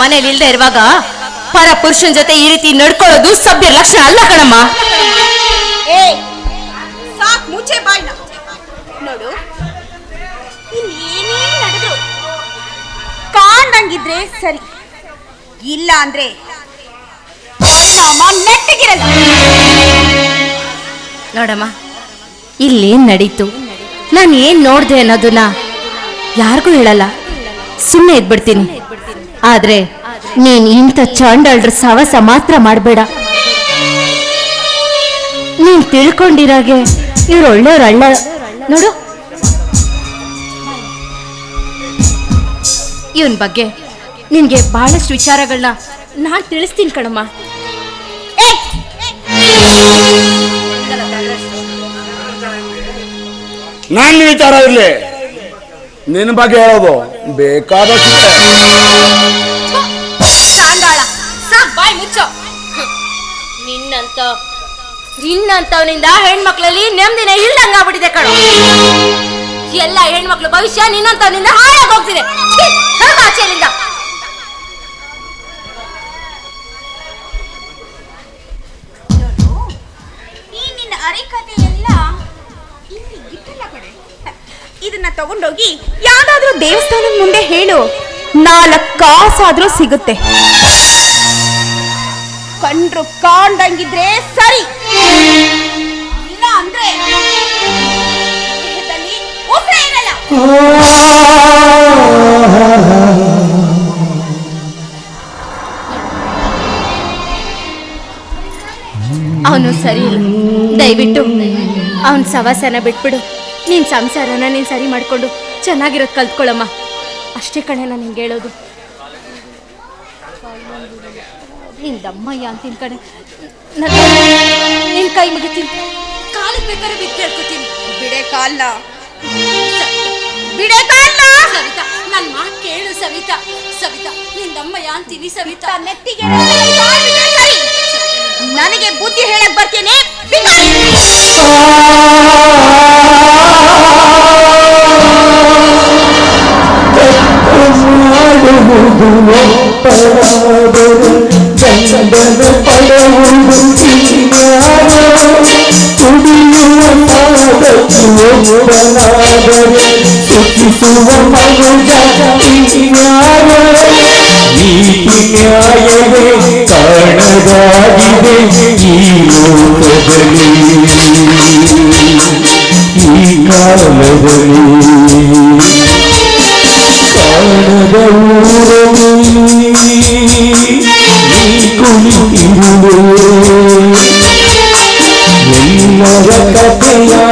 ಮನೇಲಿ ಇಲ್ದೇ ಇರುವಾಗ ಪರ ಪುರುಷನ ಜೊತೆ ಈ ರೀತಿ ನಡ್ಕೊಳ್ಳೋದು ಸಭ್ಯ ಲಕ್ಷಣ ಅಲ್ಲ ಕಣಮ್ಮ. ಸಾಕ್ ಮುಚ್ಚೆ ಬಾಯ್ನ ನೋಡು ಕಾಂಡಂಗಿದ್ರೆ ಸರಿ ಇಲ್ಲ ಅಂದ್ರೆ ನೆಟ್ಟಗಿರಲ್ಲ. ನೋಡಮ್ಮ ಇಲ್ಲಿ ನಡೀತು? ನಾನು ಏನ್ ನೋಡ್ದೆ ಅನ್ನೋದನ್ನ ಯಾರಿಗೂ ಹೇಳಲ್ಲ. ಸುಮ್ಮನೆ ಇದ್ಬಿಡ್ತೀನಿ. ಆದ್ರೆ ನೀನ್ ಇಂಥ ಚಾಂಡಲ್ರ ಸಾವಸ ಮಾತ್ರ ಮಾಡಬೇಡ. ನೀನ್ ತಿಳ್ಕೊಂಡಿರಾಗೆ ಇವ್ರು ಒಳ್ಳೆಯವ್ರಲ್ಲ ನೋಡು. ಇವನ್ ಬಗ್ಗೆ ನಿನ್ಗೆ ಬಹಳಷ್ಟು ವಿಚಾರಗಳನ್ನ ನಾನ್ ತಿಳಿಸ್ತೀನಿ ಕಣಮ್ಮ. ನಾನು ವಿಚಾರ ಇರ್ಲಿ. ನಿನ್ನ ಬಗ್ಗೆ ಹೇಳೋದು ಬೇಕಾದಷ್ಟು. ಸಾಂಡಾಳ ಸಾಕ್ ಬಾಯ್ ಮುಚ್ಚೋ. ನಿನ್ನಂತ ನಿನ್ನಂತವನಿಂದ ಹೆಣ್ಮಕ್ಳಲ್ಲಿ ನೆಮ್ಮದಿನ ಇಲ್ದಂಗ ಆಗ್ಬಿಟ್ಟಿದೆ ಕಣ. ಎಲ್ಲ ಹೆಣ್ಮಕ್ಳು ಭವಿಷ್ಯ ನಿನ್ನಂತವನಿಂದ ಹಾಳಾಗಿ ಹೋಗ್ತಿದೆ ಹೊರ್ಗ್ ಈ ನಿನ್ನ ಅರೆಕತೆ ಎಲ್ಲ ಇಲ್ಲಿ ಇಟ್ಟಲ್ಲ ಕಡೆ ಇದನ್ನ ತಗೊಂಡೋಗಿ ಯಾವ್ದಾದ್ರೂ ದೇವಸ್ಥಾನದ ಮುಂದೆ ಹೇಳು. ನಾಲ್ಕು ಕಾಸಾದ್ರೂ ಸಿಗುತ್ತೆ. ಕಂಡ್ರು ಕಾಂಡಂಗಿದ್ರೆ ಸರಿ. ಇಲ್ಲ ಅಂದ್ರೆ ಅವನು ಸರಿ ಇಲ್ಲ. ದಯವಿಟ್ಟು ಅವನ ಸವಾಸನ ಬಿಟ್ಬಿಡು. ನಿನ್ ಸಂಸಾರನ ನೀನ್ ಸರಿ ಮಾಡ್ಕೊಂಡು ಚೆನ್ನಾಗಿರೋದು ಕಲ್ತ್ಕೊಳ್ಳಮ್ಮ ಅಷ್ಟೇ ಕಣೆ ನಾನು ಹಿಂಗೆ ಹೇಳೋದು. ನಿನ್ ದಮ್ಮಯ್ಯ ಅಂತಿನ್ ಕಣೆ. ನನ್ನ ನಿನ್ ಕೈ ಮುಗಿತೀನಿ. ಕಾಲಿಗೆ ಬೇಕಾದ್ರೆ ಬಿಟ್ಟು ಹೇಳ್ಕೊತೀನಿ ಬಿಡೆ ಕಾಲ್ನ. ಬಿಡೆ ಕಾಲ್ನ? ಸವಿತಾ ನನ್ನ ಮಾತು ಕೇಳು ಸವಿತಾ. ಸವಿತಾ ನಿನ್ ದಮ್ಮಯ್ಯ ಅಂತೀನಿ ಸವಿತಾ. ನೆತ್ತಿಗೆ ಕಾಲ್. ನನಗೆ ಬುದ್ಧಿ ಹೇಳಕ್ ಬರ್ತೇನೆ. ಬಿಕಾರಿ. ಮಾಡುವುದು ಒಪ್ಪಲಾದರೆ ಗಂಡನ ಪಡೆಯುವುದು ಇನ್ಯಾರೋ ಕುಡಿಯುವ ಸಾಧಕು ಒಪ್ಪಲಾದರೆ ಸುಖಿಸುವ ಮನುಜ ಇನ್ಯಾರೋ ನೀತಿ ನ್ಯಾಯವೇ ಕಾಣದಾಗಿದೆ ಈ ಲೋಕದಲ್ಲಿ ಈ ಕಾಲದಲ್ಲಿ കുളിക്കുന്നേ കഥയാ